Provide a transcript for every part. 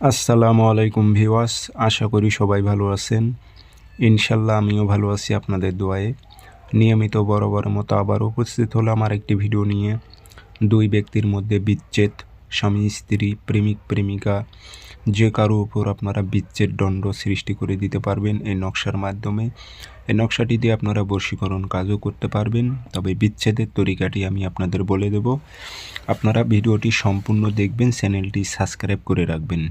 আসসালামু আলাইকুম ভিওয়াস আশা করি সবাই ভালো আছেন। ইনশাল্লাহ আমিও ভালো আছি আপনাদের দোয়ায়ে। নিয়মিত বড় মতো আবার উপস্থিত হলাম আর একটি ভিডিও নিয়ে। দুই ব্যক্তির মধ্যে বিচ্ছেদ, স্বামী, স্ত্রী, প্রেমিক, প্রেমিকা, যে কারও উপর আপনারা বিচ্ছেদ দণ্ড সৃষ্টি করে দিতে পারবেন এই নকশার মাধ্যমে। এই নকশাটি দিয়ে আপনারা বশীকরণ কাজও করতে পারবেন, তবে বিচ্ছেদের তরিকাটি আমি আপনাদের বলে দেব। আপনারা ভিডিওটি সম্পূর্ণ দেখবেন, চ্যানেলটি সাবস্ক্রাইব করে রাখবেন।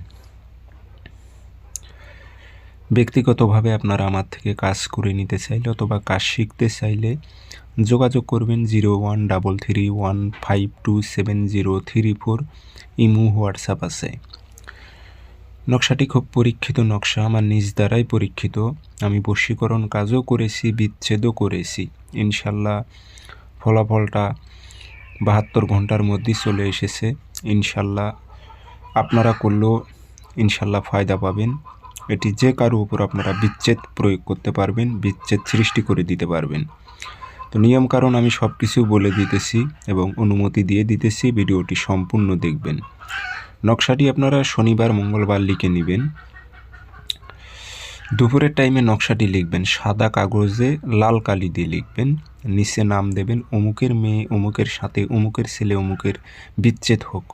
ব্যক্তিগতভাবে আপনারা আমার থেকে কাজ করে নিতে চাইলে অথবা কাজ শিখতে চাইলে যোগাযোগ করবেন zero one double three one five two seven zero three four, imo, WhatsApp আছে। নকশাটি খুব পরীক্ষিত নকশা, আমার নিজ দ্বারাই পরীক্ষিত। আমি বশীকরণ কাজও করেছি, বিচ্ছেদও করেছি। ইনশাল্লাহ ফলাফলটা বাহাত্তর ঘণ্টার মধ্যেই চলে এসেছে, ইনশাল্লাহ। আপনারা করলেও ইনশাল্লাহ ফায়দা পাবেন। এটি যে কারও উপর আপনারা বিচ্ছেদ প্রয়োগ করতে পারবেন, বিচ্ছেদ সৃষ্টি করে দিতে পারবেন। তো নিয়ম কারণ আমি সব কিছু বলে দিতেছি এবং অনুমতি দিয়ে দিতেছি, ভিডিওটি সম্পূর্ণ দেখবেন। নকশাটি আপনারা শনিবার, মঙ্গলবার লিখে নেবেন। দুপুরের টাইমে নকশাটি লিখবেন, সাদা কাগজে লাল কালি দিয়ে লিখবেন, নিচে নাম দেবেন, অমুকের মেয়ে, অমুকের সাথে, অমুকের ছেলে, অমুকের বিচ্ছেদ হোক।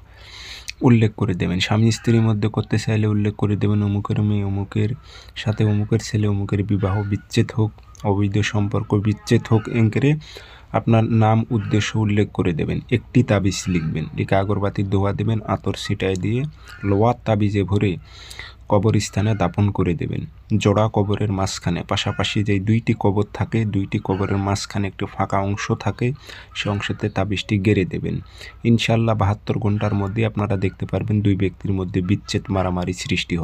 উল্লেখ করে দেবেন। স্বামী স্ত্রীর মধ্যে করতে চাইলে উল্লেখ করে দেবেন, অমুকের মেয়ে, অমুকের সাথে, অমুকের ছেলে, অমুকের বিবাহ বিচ্ছেদ হোক, অবৈধ সম্পর্ক বিচ্ছেদ হোক, এঙ্কেরে আপনার নাম, উদ্দেশ্য উল্লেখ করে দেবেন। একটি তাবিজ লিখবেন লিখে আগরবাতির দোয়া দেবেন, আতর ছিটায় দিয়ে লোয়ার তাবিজে ভরে কবরস্থানে দাপন করে দেবেন। জোড়া কবরের মাঝখানে, পাশাপাশি যে দুইটি কবর থাকে, দুইটি কবরের মাঝখানে একটি ফাঁকা অংশ থাকে, সে অংশতে তাবিজটি গেড়ে দেবেন। ইনশাল্লাহ বাহাত্তর ঘণ্টার মধ্যে আপনারা দেখতে পারবেন দুই ব্যক্তির মধ্যে বিচ্ছেদ মারামারি সৃষ্টি হবে।